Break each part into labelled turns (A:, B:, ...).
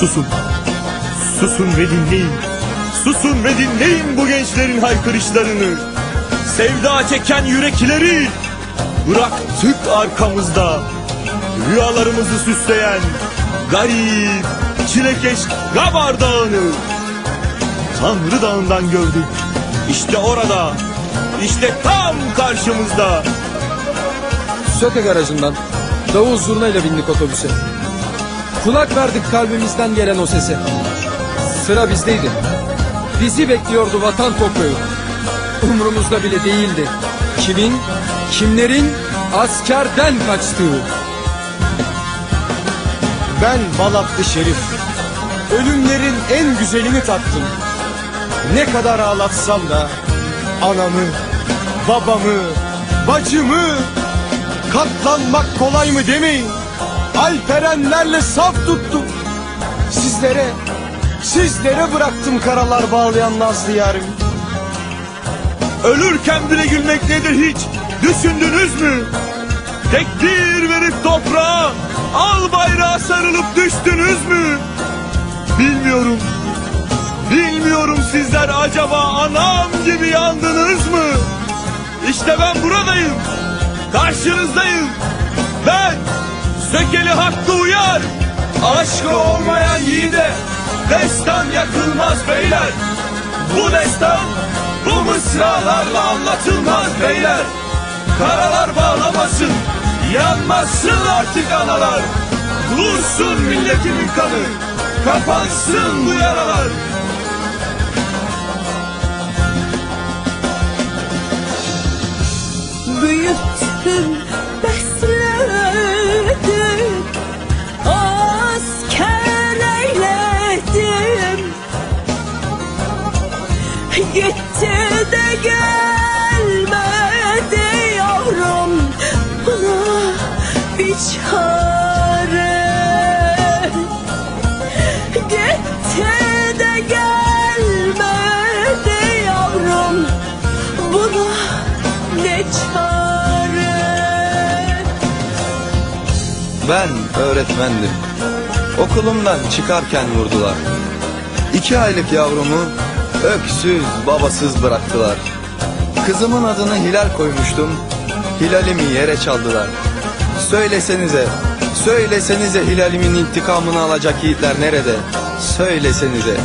A: Susun. Susun ve dinleyin. Susun ve dinleyin bu gençlerin haykırışlarını. Sevda çeken yürekleri bıraktık arkamızda. Rüyalarımızı süsleyen garip, çilekeş Gabar Dağı'nı. Tanrı Dağı'ndan gördük. İşte orada, işte tam karşımızda.
B: Söke garajından davul zurnayla bindik otobüse. Kulak verdik kalbimizden gelen o sese. Sıra bizdeydi. Bizi bekliyordu vatan toprağı. Umrumuzda bile değildi. Kimin, kimlerin askerden kaçtığı.
C: Ben Balatlı Şerif. Ölümlerin en güzelini tattım. Ne kadar ağlatsam da anamı, babamı, bacımı katlanmak kolay mı demeyin. Alperenlerle saf tuttum. Sizlere, sizlere bıraktım karalar bağlayan nazlı yarım.
A: Ölürken bile gülmek nedir hiç düşündünüz mü? Tekbir verip toprağa al bayrağı sarılıp düştünüz mü? Bilmiyorum. Bilmiyorum sizler acaba anam gibi yandınız mı? İşte ben buradayım. Karşınızdayım. Sökeli Hakkı Uyar. Aşkı olmayan yiğide destan yakılmaz beyler. Bu destan bu mısralarla anlatılmaz beyler. Karalar bağlamasın, yanmasın artık analar. Dursun milletimin kanı, kapansın bu yaralar.
D: Ben öğretmendim. Okulumdan çıkarken vurdular. İki aylık yavrumu öksüz babasız bıraktılar. Kızımın adını Hilal koymuştum. Hilalimi yere çaldılar. Söylesenize, söylesenize Hilalimin intikamını alacak yiğitler nerede? Söylesenize.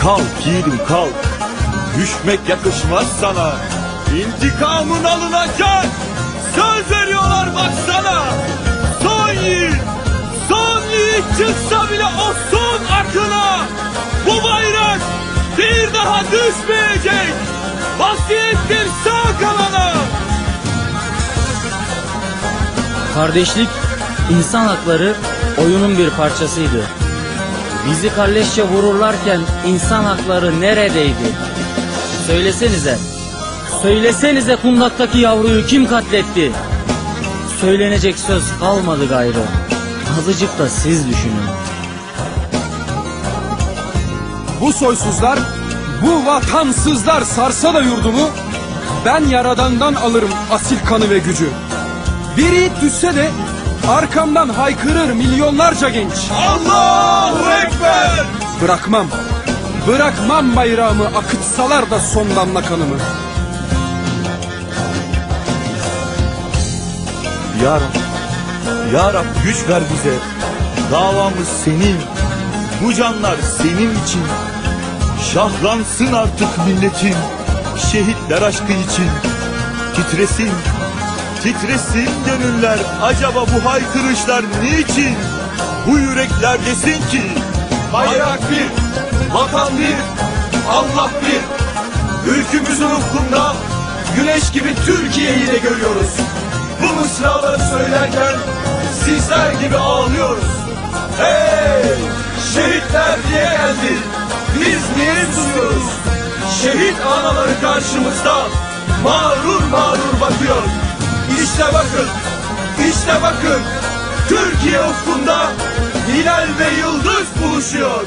A: Kalk yiğidim kalk. Düşmek yakışmaz sana. İntikamın alınacak. Söz veriyorlar baksana. Son yiğit. Son yiğit çıksa bile o son akına. Bu bayrak bir daha düşmeyecek. Vasiyettir sağ kalana.
E: Kardeşlik, insan hakları oyunun bir parçasıydı. Bizi kalleşçe vururlarken insan hakları neredeydi? Söylesenize. Söylesenize kundaktaki yavruyu kim katletti? Söylenecek söz kalmadı gayrı. Azıcık da siz düşünün.
B: Bu soysuzlar, bu vatansızlar sarsa da yurdumu, ben yaradandan alırım asil kanı ve gücü. Bir yiğit düşse de arkamdan haykırır milyonlarca genç.
A: Allahu Ekber.
B: Bırakmam, bırakmam bayrağımı akıtsalar da son damla kanımı.
A: Ya Rab, Ya Rab güç ver bize. Davamız senin. Bu canlar senin için. Şahlansın artık milletin. Şehitler aşkı için. Titresin, titresin gönüller. Acaba bu haykırışlar niçin? Bu yürekler desin ki bayrak bir, vatan bir, Allah bir. Ülkümüzün ufkunda güneş gibi Türkiye'yi de görüyoruz. Mısraları söylerken sizler gibi ağlıyoruz. Hey! Şehitler diye geldi. Biz niye susuyoruz? Şehit anaları karşımızda mağrur mağrur bakıyor. İşte bakın, işte bakın. Türkiye ufkunda hilal ve yıldız buluşuyor.